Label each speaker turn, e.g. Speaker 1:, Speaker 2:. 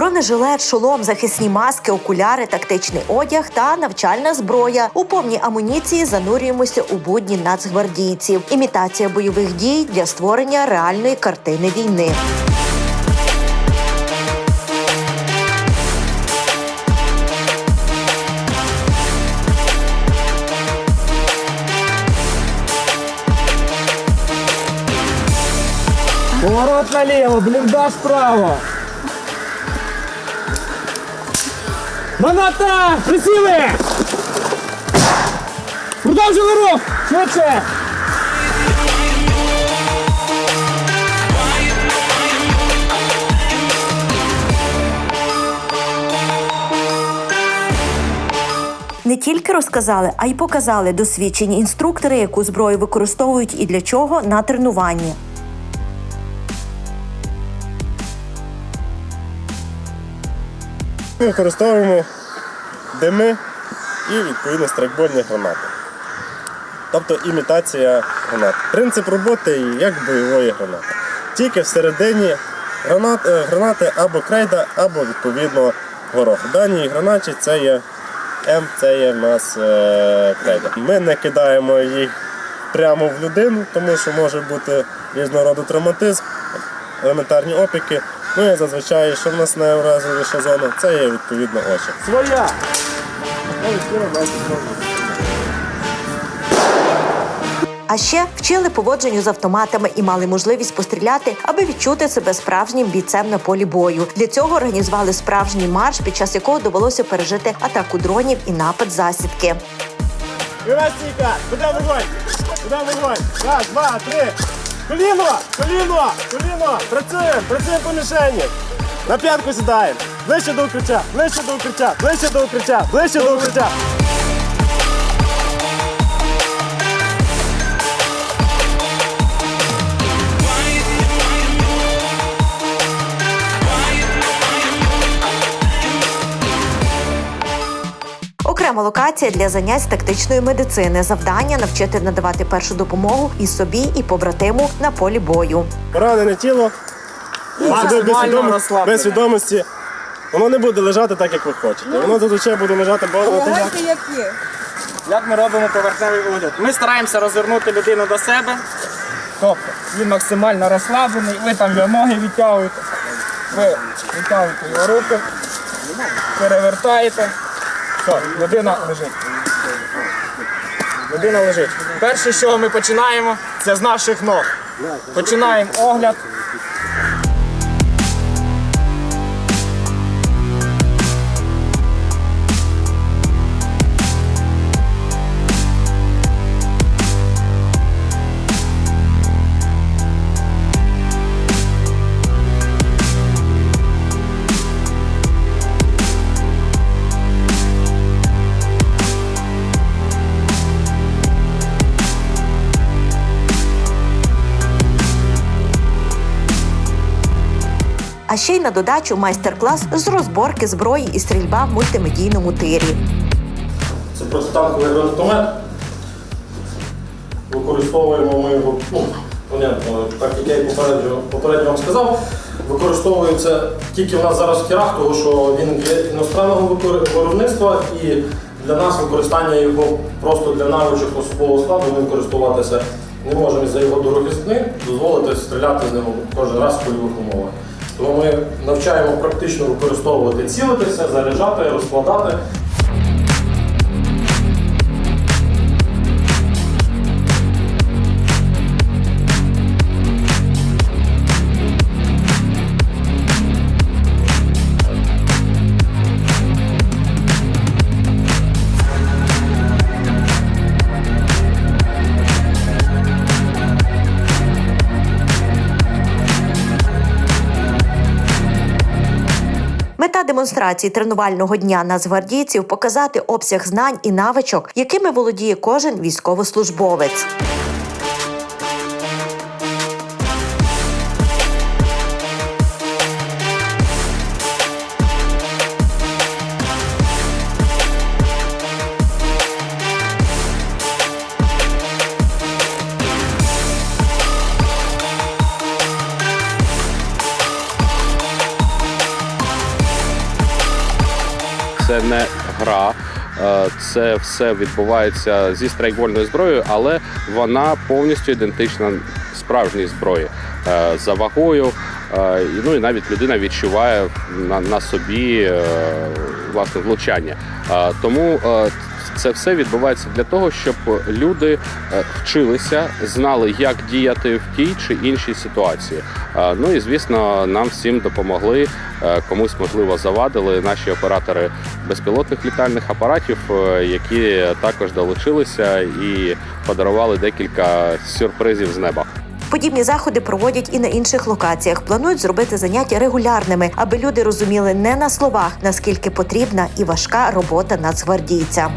Speaker 1: Бронежилет, шолом, захисні маски, окуляри, тактичний одяг та навчальна зброя. У повній амуніції занурюємося у будні нацгвардійців. Імітація бойових дій для створення реальної картини війни.
Speaker 2: Поворот налево, блиндаж справа. Граната! Присіли! Продовжили рух! Швидше!
Speaker 1: Не тільки розказали, а й показали досвідчені інструктори, яку зброю використовують і для чого на тренуванні.
Speaker 3: Ми використовуємо дими і відповідно страйкбольні гранати. Тобто імітація гранат. Принцип роботи як бойової гранати. Тільки всередині гранат, е, гранати або крейда, або відповідно горох. В даній гранаті це є М, це є в нас е, крейда. Ми не кидаємо їх прямо в людину, тому що може бути різного травматизм, елементарні опіки. Ну і зазвичай, що в нас найуразливіша зона, це є відповідно очі.
Speaker 2: Своя!
Speaker 1: А ще вчили поводженню з автоматами і мали можливість постріляти, аби відчути себе справжнім бійцем на полі бою. Для цього організували справжній марш, під час якого довелося пережити атаку дронів і напад засідки.
Speaker 3: Куди вогонь? Куди вогонь? Раз, два, три. Коліно! Коліно! Коліно! Працюємо! Працюємо по мішені! На п'ятку сідаємо! Ближче до укриття! Ближче до укриття! Ближче до укриття! Ближче до укриття!
Speaker 1: Окрема локація для занять з тактичної медицини. Завдання навчити надавати першу допомогу і собі, і побратиму на полі бою.
Speaker 3: Поранене тіло. Без, свідомо- без свідомості. Воно не буде лежати так, як ви хочете. Воно зазвичай буде лежати багато.
Speaker 2: Як ми робимо поверхневий огляд? Ми стараємося розвернути людину до себе. Тобто він максимально розслаблений, ви там його ноги відтягуєте, ви відтягуєте його руки, перевертаєте. Все, людина лежить. Людина лежить. Перше, з чого ми починаємо, це з наших ног. Починаємо огляд.
Speaker 1: А ще й на додачу майстер-клас з розборки зброї і стрільба в мультимедійному тирі.
Speaker 4: Це протитанковий гранатомет. Використовуємо ми його, ну, понятно, так як я і попередньо, попередньо вам сказав, використовується тільки в нас зараз в тірах, тому що він є іностранного виробництва і для нас використання його просто для навичок особового складу ми користуватися не можемо за його дороговизни дозволити стріляти з ним кожен раз в польових умовах. Тому ми навчаємо практично використовувати, цілитися, заряджати, розкладати.
Speaker 1: Мета демонстрації тренувального дня нацгвардійців показати обсяг знань і навичок, якими володіє кожен військовослужбовець.
Speaker 5: Це не гра. Е, Це все відбувається зі страйкбольною зброєю, але вона повністю ідентична справжній зброї Е, за вагою. е, Ну і навіть людина відчуває на, собі власне влучання. Тому це все відбувається для того, щоб люди е, вчилися, знали, як діяти в тій чи іншій ситуації. Е, Ну і звісно, нам всім допомогли. Е, Комусь можливо завадили наші оператори безпілотних літальних апаратів, які також долучилися і подарували декілька сюрпризів з неба.
Speaker 1: Подібні заходи проводять і на інших локаціях. Планують зробити заняття регулярними, аби люди розуміли не на словах, наскільки потрібна і важка робота нацгвардійця.